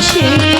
心。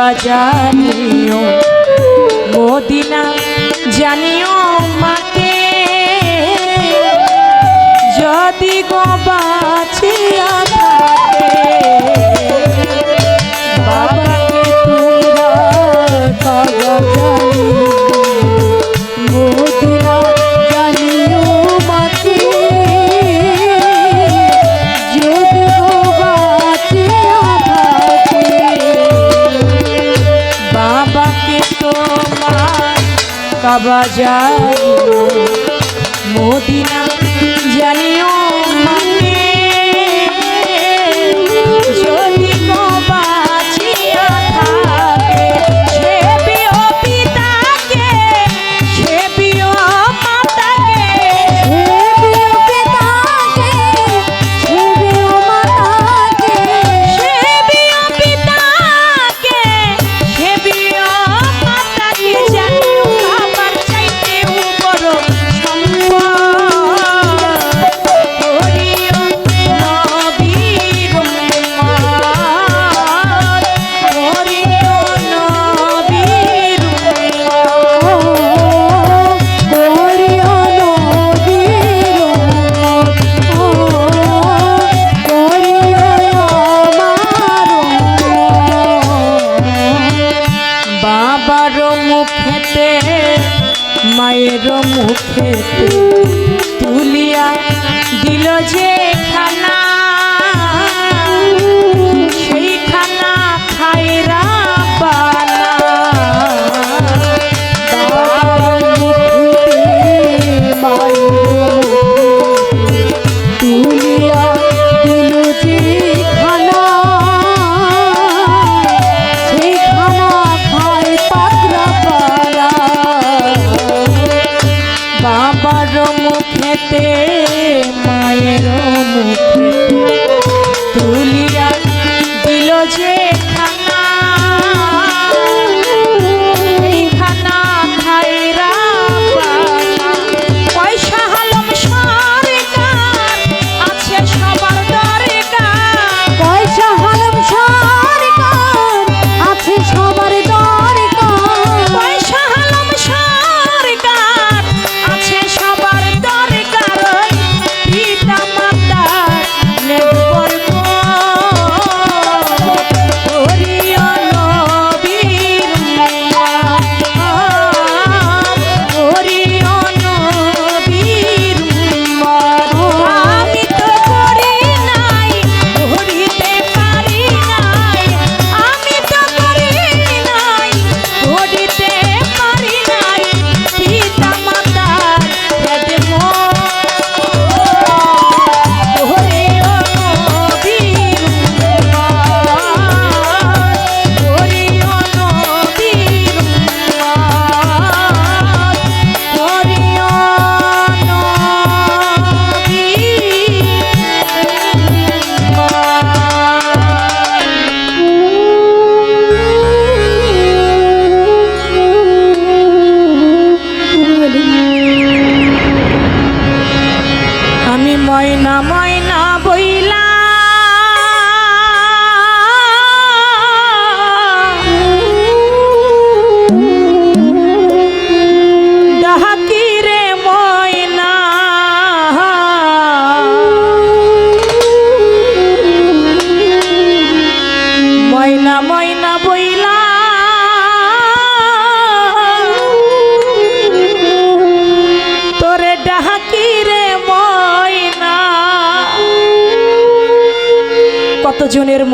বাজানি জানিও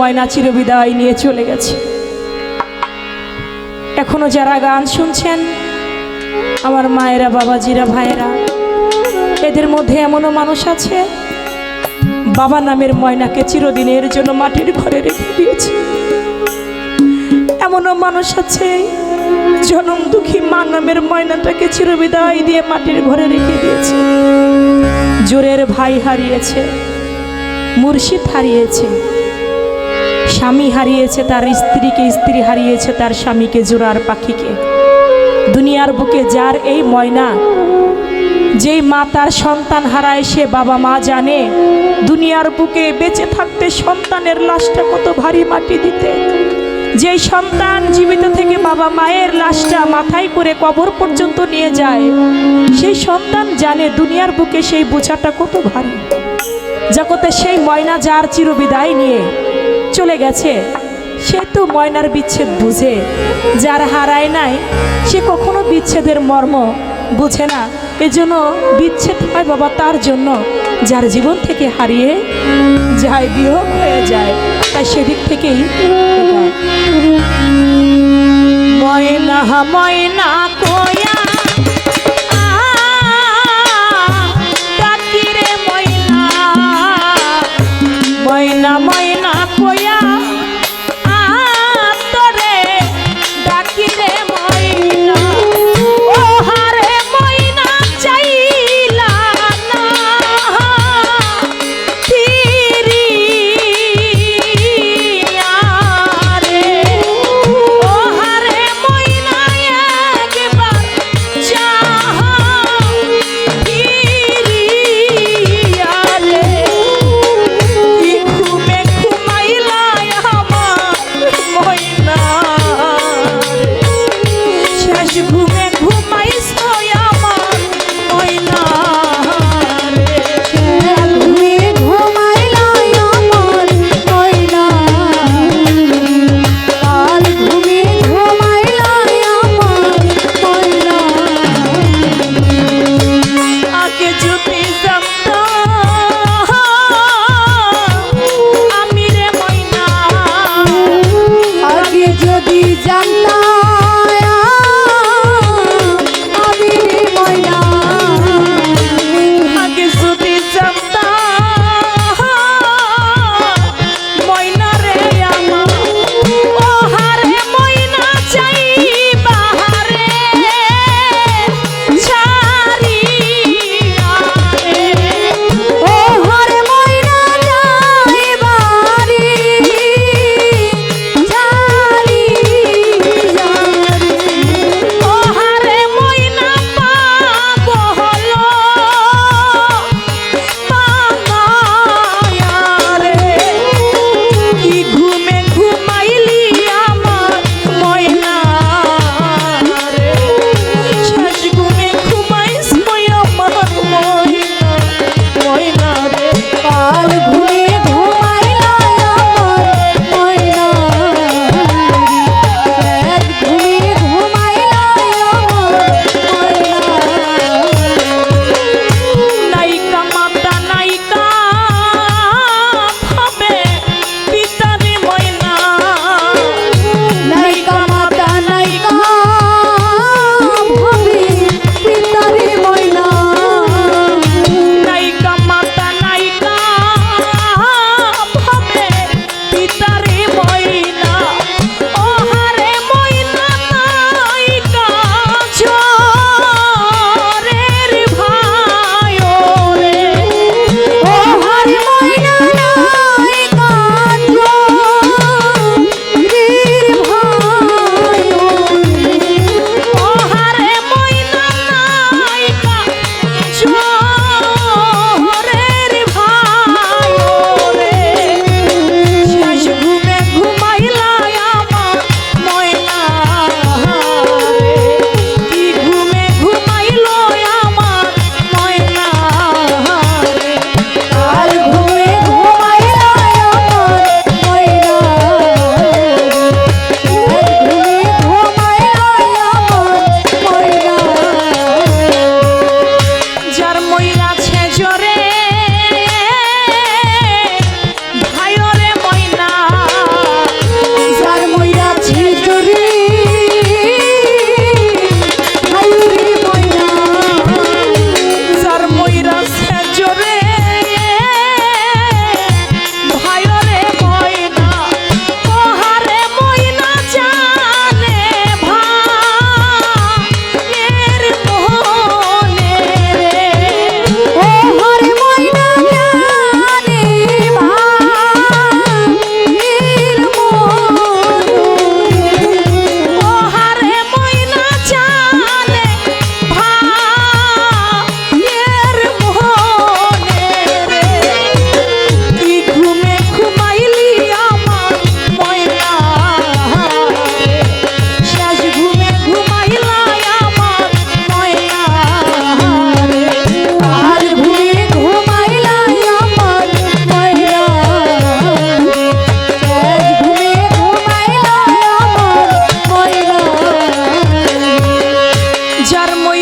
ময়না চিরবিদায় নিয়ে চলে গেছে। এখনও যারা গান শুনছেন, আমার মায়েরা, বাবাজিরা, ভাইয়েরা, এদের মধ্যে এমনও মানুষ আছে, বাবা নামের ময়নাকে চিরদিনের জন্য মাটির ঘরে রেখে দিয়েছে। এমনও মানুষ আছে, জনম দুঃখী মা নামের ময়নাটাকে চিরবিদায় দিয়ে মাটির ঘরে রেখে দিয়েছে। জোরের ভাই হারিয়েছে, মুর্শিদ হারিয়েছে স্বামী হারিয়েছে তার স্ত্রীকে, স্ত্রী হারিয়েছে তার স্বামীকে, জোড়ার পাখিকে। দুনিয়ার বুকে যার এই ময়না, যেই মা তার সন্তান হারায়, সে বাবা মা জানে, দুনিয়ার বুকে বেঁচে থাকতে সন্তানের লাশটা কত ভারী মাটি দিতে। যেই সন্তান জীবিত থেকে বাবা মায়ের লাশটা মাথায় করে কবর পর্যন্ত নিয়ে যায়, সেই সন্তান জানে দুনিয়ার বুকে সেই বোঝাটা কত ভারী। জগতে সেই ময়না যার চিরবিদায় নিয়ে চলে গেছে। সে তো ময়নার বিচ্ছেদ বুঝে। যার হারায় নাই, সে কখনো বিচ্ছেদের মর্ম বুঝে না। এজন্য বিচ্ছেদ হয় বাবা তার জন্য। যার জীবন থেকে হারিয়ে যায়, বিয়োগ হয়ে যায়, তাই সেদিক থেকেই ময়না ময়না কোয়া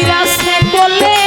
রাস্তায় বলে